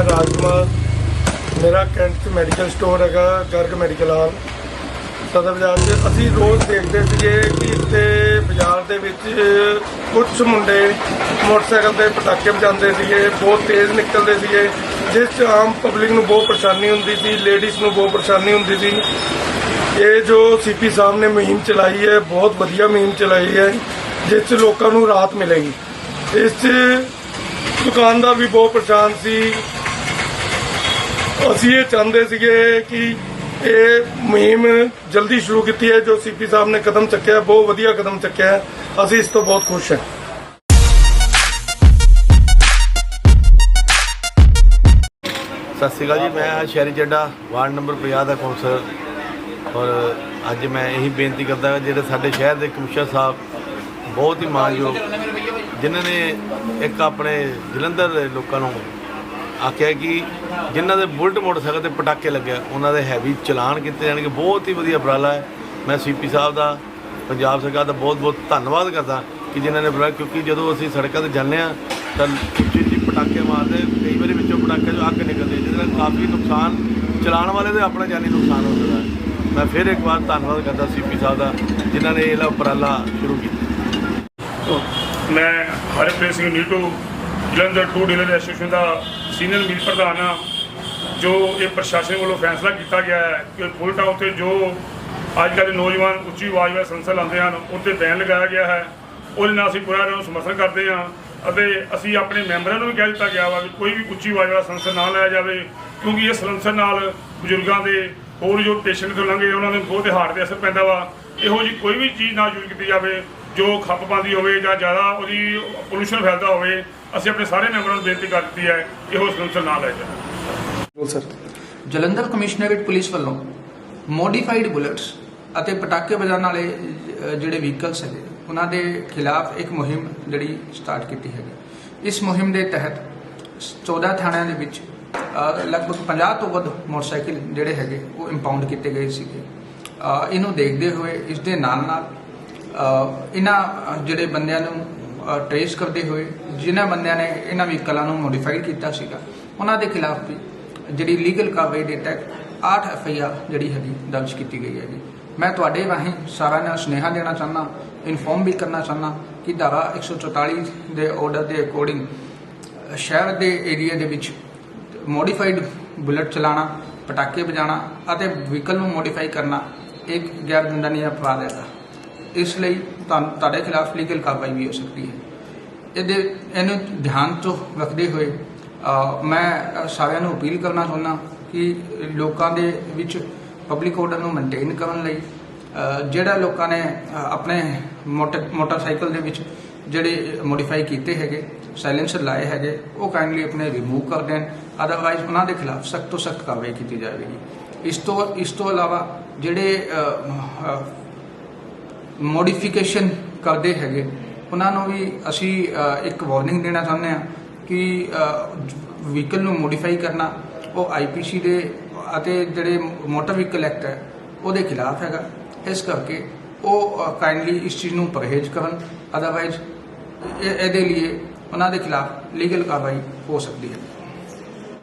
ਮੈਂ ਰਾਜਕੁਮਾਰ। ਮੇਰਾ ਕੈਂਟ 'ਚ ਮੈਡੀਕਲ ਸਟੋਰ ਹੈਗਾ, ਗਰਗ ਮੈਡੀਕਲ ਹਾਲ ਸਦਰ ਬਾਜ਼ਾਰ 'ਚ ਅਸੀਂ ਰੋਜ਼ ਦੇਖਦੇ ਸੀਗੇ ਕਿ ਇੱਥੇ ਬਾਜ਼ਾਰ ਦੇ ਵਿੱਚ ਕੁਝ ਮੁੰਡੇ ਮੋਟਰਸਾਈਕਲ ਤੇ ਪਟਾਕੇ ਵਜਾਉਂਦੇ ਸੀਗੇ, ਬਹੁਤ ਤੇਜ਼ ਨਿਕਲਦੇ ਸੀਗੇ, ਜਿਸ 'ਚ ਆਮ ਪਬਲਿਕ ਨੂੰ ਬਹੁਤ ਪਰੇਸ਼ਾਨੀ ਹੁੰਦੀ ਸੀ ਲੇਡੀਜ਼ ਨੂੰ ਬਹੁਤ ਪਰੇਸ਼ਾਨੀ ਹੁੰਦੀ ਸੀ। ਇਹ ਜੋ ਸੀਪੀ ਸਾਹਿਬ ਨੇ ਮੁਹਿੰਮ ਚਲਾਈ ਹੈ, ਬਹੁਤ ਵਧੀਆ ਮੁਹਿੰਮ ਚਲਾਈ ਹੈ, ਜਿਸ 'ਚ ਲੋਕਾਂ ਨੂੰ ਰਾਹਤ ਮਿਲੇਗੀ। ਇਸ 'ਚ ਦੁਕਾਨਦਾਰ ਵੀ ਬਹੁਤ ਪਰੇਸ਼ਾਨ ਸੀ ਅਸੀਂ ਇਹ ਚਾਹੁੰਦੇ ਸੀਗੇ ਕਿ ਇਹ ਮੁਹਿੰਮ ਜਲਦੀ ਸ਼ੁਰੂ ਕੀਤੀ ਹੈ, ਜੋ ਸੀਪੀ ਸਾਹਿਬ ਨੇ ਕਦਮ ਚੱਕਿਆ, ਬਹੁਤ ਵਧੀਆ ਕਦਮ ਚੱਕਿਆ ਅਸੀਂ ਇਸ ਤੋਂ ਬਹੁਤ ਖੁਸ਼ ਹਾਂ। ਸਤਿ ਸ਼੍ਰੀ ਅਕਾਲ ਜੀ, ਮੈਂ ਸ਼ਹਿਰੀ ਚੱਡਾ ਵਾਰਡ ਨੰਬਰ 50 ਦਾ ਕੌਂਸਲਰ। ਔਰ ਅੱਜ ਮੈਂ ਇਹੀ ਬੇਨਤੀ ਕਰਦਾ ਜਿਹੜੇ ਸਾਡੇ ਸ਼ਹਿਰ ਦੇ ਕਮਿਸ਼ਨਰ ਸਾਹਿਬ, ਬਹੁਤ ਹੀ ਮਾਣਯੋਗ ਜਿਨ੍ਹਾਂ ਨੇ ਇੱਕ ਆਪਣੇ ਜਲੰਧਰ ਦੇ ਲੋਕਾਂ ਨੂੰ ਆਖਿਆ ਕਿ ਜਿਨ੍ਹਾਂ ਦੇ ਬੁਲਟ ਮੋਟਰਸਾਈਕਲ ਤੇ ਪਟਾਕੇ ਲੱਗਿਆ ਉਹਨਾਂ ਦੇ ਹੈਵੀ ਚਲਾਨ ਕੀਤੇ ਜਾਣਗੇ। ਬਹੁਤ ਹੀ ਵਧੀਆ ਉਪਰਾਲਾ ਹੈ। ਮੈਂ ਸੀਪੀ ਸਾਹਿਬ ਦਾ ਪੰਜਾਬ ਸਰਕਾਰ ਦਾ ਬਹੁਤ ਬਹੁਤ ਧੰਨਵਾਦ ਕਰਦਾ ਕਿ ਜਿਨ੍ਹਾਂ ਨੇ ਉਪਰਾਲਾ ਕਿਉਂਕਿ ਜਦੋਂ ਅਸੀਂ ਸੜਕਾਂ ਤੇ ਜਾਂਦੇ ਹਾਂ ਤਾਂ ਉੱਚੀ ਉੱਚੀ ਪਟਾਕੇ ਮਾਰਦੇ ਕਈ ਵਾਰੀ ਵਿੱਚੋਂ ਪਟਾਕੇ ਚੋਂ ਅੱਗ ਨਿਕਲਦੀ ਹੈ, ਜਿਹਦੇ ਨਾਲ ਕਾਫੀ ਨੁਕਸਾਨ ਚਲਾਉਣ ਵਾਲੇ ਦੇ ਆਪਣਾ ਜਾਨੀ ਨੁਕਸਾਨ ਹੋ ਸਕਦਾ ਮੈਂ ਫਿਰ ਇੱਕ ਵਾਰ ਧੰਨਵਾਦ ਕਰਦਾ ਸੀਪੀ ਸਾਹਿਬ ਦਾ ਜਿਨ੍ਹਾਂ ਨੇ ਇਹ ਲਾ ਉਪਰਾਲਾ ਸ਼ੁਰੂ ਕੀਤਾ। ਮੈਂ Harpreet Singh Neetu Jalandhar two dealer association ਦਾ ਸੀਨੀਅਰ ਮੀਤ ਪ੍ਰਧਾਨ ਆ, ਜੋ ਇਹ ਪ੍ਰਸ਼ਾਸਨ ਵੱਲੋਂ ਫੈਸਲਾ ਕੀਤਾ ਗਿਆ ਹੈ ਕਿ ਪੂਰੀ ਟਾਊਨ 'ਤੇ ਜੋ ਅੱਜ ਕੱਲ੍ਹ ਨੌਜਵਾਨ ਉੱਚੀ ਆਵਾਜ਼ ਵਿੱਚ ਸੰਸਦ ਲਾਉਂਦੇ ਹਨ ਉੱਤੇ ਬੈਨ ਲਗਾਇਆ ਗਿਆ ਹੈ। ਉਹਦੇ ਨਾਲ ਅਸੀਂ ਪੂਰਾ ਇਹਨਾਂ ਨੂੰ ਸਮਰਥਨ ਕਰਦੇ ਹਾਂ ਅਤੇ ਅਸੀਂ ਆਪਣੇ ਮੈਂਬਰਾਂ ਨੂੰ ਵੀ ਕਹਿ ਦਿੱਤਾ ਗਿਆ ਵਾ ਵੀ ਕੋਈ ਵੀ ਉੱਚੀ ਆਵਾਜ਼ ਵਾਲਾ ਸੰਸਦ ਨਾ ਲਾਇਆ ਜਾਵੇ, ਕਿਉਂਕਿ ਇਹ ਸਲੰਸਰ ਨਾਲ ਬਜ਼ੁਰਗਾਂ ਦੇ ਹੋਰ ਜੋ ਪੇਸ਼ੈਂਟ ਤੋਂ ਲੰਘੇ ਉਹਨਾਂ ਦੇ ਬਹੁਤ ਹਾਰਟ ਤੇ ਅਸਰ ਪੈਂਦਾ ਵਾ। ਇਹੋ ਜੀ ਕੋਈ ਵੀ ਚੀਜ਼ ਨਾ ਯੂਜ਼ ਕੀਤੀ ਜਾਵੇ ਜੋ ਖੱਪ ਪਾਉਂਦੀ ਹੋਵੇ ਜਾਂ ਜ਼ਿਆਦਾ ਉਹਦੀ ਪੋਲੂਸ਼ਨ ਫੈਲਦਾ ਹੋਵੇ ਅਸੀਂ ਆਪਣੇ ਸਾਰੇ ਮੈਂਬਰਾਂ ਨੂੰ ਬੇਨਤੀ ਕਰ ਦਿੱਤੀ ਹੈ ਕਿ ਉਹ ਸਲੰਸਰ ਨਾ ਜਾਵੇ। ਬੋਲ ਸਰ। ਜਲੰਧਰ ਕਮਿਸ਼ਨਰੇਟ ਪੁਲਿਸ ਵੱਲੋਂ ਮੋਡੀਫਾਈਡ ਬੁਲੇਟਸ ਅਤੇ ਪਟਾਕੇ ਵਜਾਉਣ ਵਾਲੇ ਜਿਹੜੇ ਵਹੀਕਲਸ ਹੈਗੇ ਉਹਨਾਂ ਦੇ ਖਿਲਾਫ ਇੱਕ ਮੁਹਿੰਮ ਜਿਹੜੀ ਸਟਾਰਟ ਕੀਤੀ ਹੈਗੀ। ਇਸ ਮੁਹਿੰਮ ਦੇ ਤਹਿਤ 14 ਥਾਣਿਆਂ ਦੇ ਵਿੱਚ ਲਗਭਗ 50 ਤੋਂ ਵੱਧ ਮੋਟਰਸਾਈਕਲ ਜਿਹੜੇ ਹੈਗੇ ਉਹ ਇੰਪਾਊਂਡ ਕੀਤੇ ਗਏ ਸੀਗੇ। ਇਹਨੂੰ ਦੇਖਦੇ ਹੋਏ ਇਸ ਦੇ ਨਾਲ ਨਾਲ ਇਹਨਾਂ ਜਿਹੜੇ ਬੰਦਿਆਂ ਨੂੰ ਟਰੇਸ ਕਰਦੇ ਹੋਏ, ਜਿਨ੍ਹਾਂ ਬੰਦਿਆਂ ਨੇ ਇਹਨਾਂ ਵਹੀਕਲਾਂ ਨੂੰ ਮੋਡੀਫਾਈ ਕੀਤਾ ਸੀਗਾ, ਉਹਨਾਂ ਦੇ ਖਿਲਾਫ ਵੀ ਜਿਹੜੀ ਲੀਗਲ ਕਾਰਵਾਈ ਦੇ ਤਹਿਤ 8 ਐਫ ਆਈ ਆਰ ਜਿਹੜੀ ਹੈਗੀ, ਦਰਜ ਕੀਤੀ ਗਈ ਹੈਗੀ। ਮੈਂ ਤੁਹਾਡੇ ਰਾਹੀਂ ਸਾਰਿਆਂ ਨੂੰ ਸੁਨੇਹਾ ਦੇਣਾ ਚਾਹੁੰਦਾ ਇਨਫੋਰਮ ਵੀ ਕਰਨਾ ਚਾਹੁੰਦਾ ਕਿ ਧਾਰਾ 144 ਦੇ ਆਰਡਰ ਦੇ ਅਕੋਰਡਿੰਗ ਸ਼ਹਿਰ ਦੇ ਏਰੀਆ ਦੇ ਵਿੱਚ ਮੋਡੀਫਾਈਡ ਬੁਲਟ ਚਲਾਉਣਾ, ਪਟਾਕੇ ਵਜਾਉਣਾ ਅਤੇ ਵਹੀਕਲ ਨੂੰ ਮੋਡੀਫਾਈ ਕਰਨਾ, ਇੱਕ ਗੈਰ ਦੰਡਨੀ ਅਪਰਾਧ ਹੈਗਾ। ਇਸ ਲਈ ਤੁਹਾਡੇ ਖਿਲਾਫ ਲੀਗਲ ਕਾਰਵਾਈ ਵੀ ਹੋ ਸਕਦੀ ਹੈ। ਇਹਦੇ, ਇਹਨੂੰ ਧਿਆਨ ਤੋਂ ਰੱਖਦੇ ਹੋਏ ਮੈਂ ਸਾਰਿਆਂ ਨੂੰ ਅਪੀਲ ਕਰਨਾ ਚਾਹੁੰਦਾ ਕਿ ਲੋਕਾਂ ਦੇ ਵਿੱਚ ਪਬਲਿਕ ਆਰਡਰ ਨੂੰ ਮੇਨਟੇਨ ਕਰਨ ਲਈ ਜਿਹੜਾ ਲੋਕਾਂ ਨੇ ਆਪਣੇ ਮੋਟਰ, ਮੋਟਰਸਾਈਕਲ ਦੇ ਵਿੱਚ ਜਿਹੜੇ ਮੋਡੀਫਾਈ ਕੀਤੇ ਹੈਗੇ ਸਾਇਲੈਂਸਰ ਲਾਏ ਹੈਗੇ, ਉਹ ਕਾਈਂਡਲੀ ਆਪਣੇ ਰਿਮੂਵ ਕਰ ਦੇਣ। ਅਦਰਵਾਈਜ਼ ਉਹਨਾਂ ਦੇ ਖਿਲਾਫ ਸਖਤ ਤੋਂ ਸਖਤ ਕਾਰਵਾਈ ਕੀਤੀ ਜਾਵੇਗੀ। ਇਸ ਤੋਂ ਇਸ ਤੋਂ ਇਲਾਵਾ ਜਿਹੜੇ ਮੋਡੀਫਿਕੇਸ਼ਨ ਕਰਦੇ ਹੈਗੇ। ਉਹਨਾਂ ਨੂੰ ਵੀ ਅਸੀਂ ਇੱਕ ਵਾਰਨਿੰਗ ਦੇਣਾ ਚਾਹੁੰਦੇ ਹਾਂ ਕਿ ਵਹੀਕਲ ਨੂੰ ਮੋਡੀਫਾਈ ਕਰਨਾ, ਉਹ ਆਈਪੀਸੀ ਦੇ ਅਤੇ ਜਿਹੜੇ ਮੋਟਰ ਵਹੀਕਲ ਐਕਟ ਹੈ, ਉਹਦੇ ਖਿਲਾਫ ਹੈਗਾ। ਇਸ ਕਰਕੇ ਉਹ ਕਾਈਂਡਲੀ ਇਸ ਚੀਜ਼ ਨੂੰ ਪਰਹੇਜ਼ ਕਰਨ। ਅਦਰਵਾਈਜ਼ ਇਹਦੇ ਲਈ ਉਹਨਾਂ ਦੇ ਖਿਲਾਫ ਲੀਗਲ ਕਾਰਵਾਈ ਹੋ ਸਕਦੀ ਹੈ।